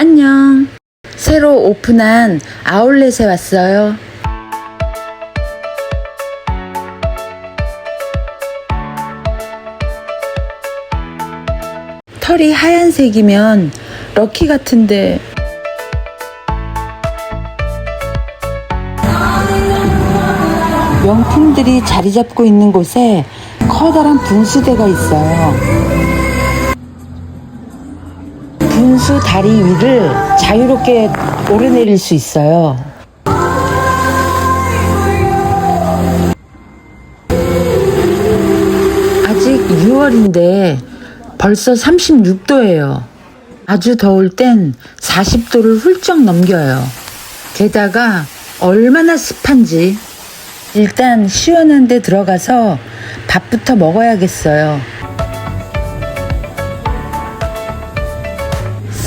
안녕. 새로 오픈한 아울렛에 왔어요. 털이 하얀색이면 럭키 같은데 명품들이 자리 잡고 있는 곳에 커다란 분수대가 있어요. 분수 다리 위를 자유롭게 오르내릴 수 있어요. 아직 6월인데 벌써 36도예요. 아주 더울 땐 40도를 훌쩍 넘겨요. 게다가 얼마나 습한지. 일단 시원한 데 들어가서 밥부터 먹어야겠어요.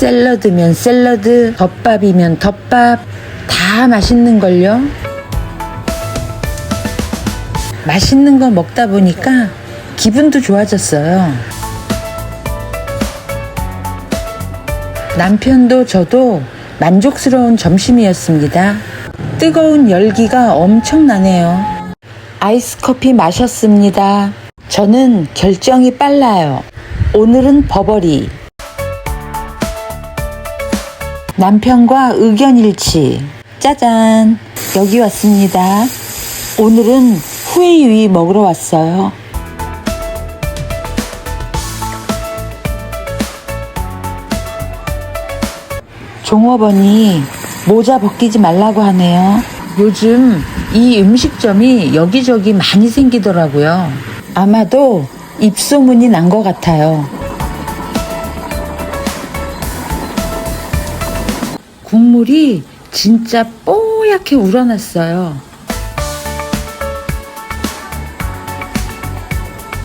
샐러드면 샐러드, 덮밥이면 덮밥, 다 맛있는 걸요? 맛있는 거 먹다 보니까 기분도 좋아졌어요. 남편도 저도 만족스러운 점심이었습니다. 뜨거운 열기가 엄청나네요. 아이스 커피 마셨습니다. 저는 결정이 빨라요. 오늘은 버버리. 남편과 의견 일치. 짜잔. 여기 왔습니다. 오늘은 후에이위 먹으러 왔어요. 종업원이 모자 벗기지 말라고 하네요. 요즘 이 음식점이 여기저기 많이 생기더라고요. 아마도 입소문이 난 것 같아요. 국물이 진짜 뽀얗게 우러났어요.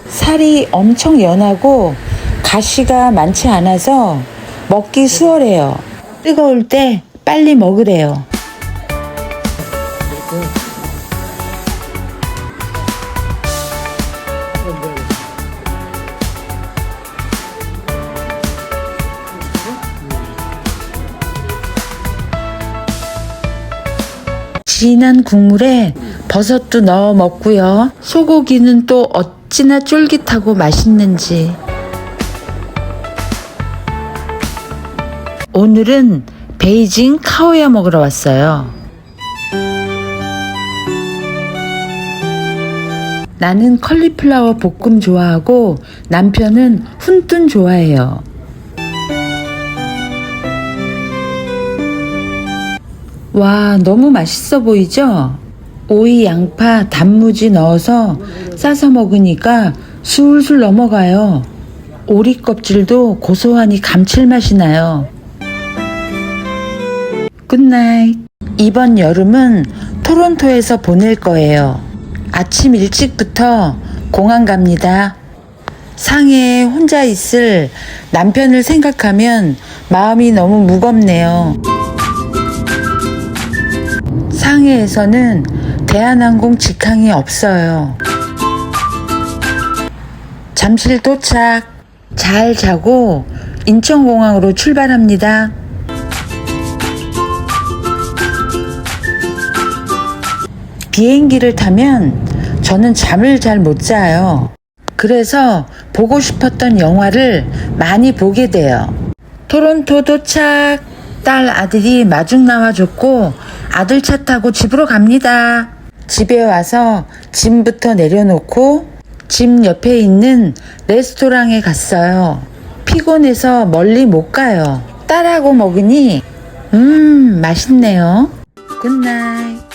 살이 엄청 연하고 가시가 많지 않아서 먹기 수월해요. 뜨거울 때 빨리 먹으래요. 진한 국물에 버섯도 넣어 먹고요. 소고기는 또 어찌나 쫄깃하고 맛있는지. 오늘은 베이징 카오야 먹으러 왔어요. 나는 컬리플라워 볶음 좋아하고 남편은 훈뚠 좋아해요. 와, 너무 맛있어 보이죠? 오이, 양파, 단무지 넣어서 싸서 먹으니까 술술 넘어가요. 오리 껍질도 고소하니 감칠맛이 나요. 굿나잇. 이번 여름은 토론토에서 보낼 거예요. 아침 일찍부터 공항 갑니다. 상해에 혼자 있을 남편을 생각하면 마음이 너무 무겁네요. 상해에서는 대한항공 직항이 없어요. 잠실 도착. 잘 자고 인천공항으로 출발합니다. 비행기를 타면 저는 잠을 잘 못 자요. 그래서 보고 싶었던 영화를 많이 보게 돼요. 토론토 도착. 딸 아들이 마중 나와줬고 아들 차 타고 집으로 갑니다. 집에 와서 짐부터 내려놓고 집 옆에 있는 레스토랑에 갔어요. 피곤해서 멀리 못 가요. 딸하고 먹으니 음 맛있네요. 굿나잇.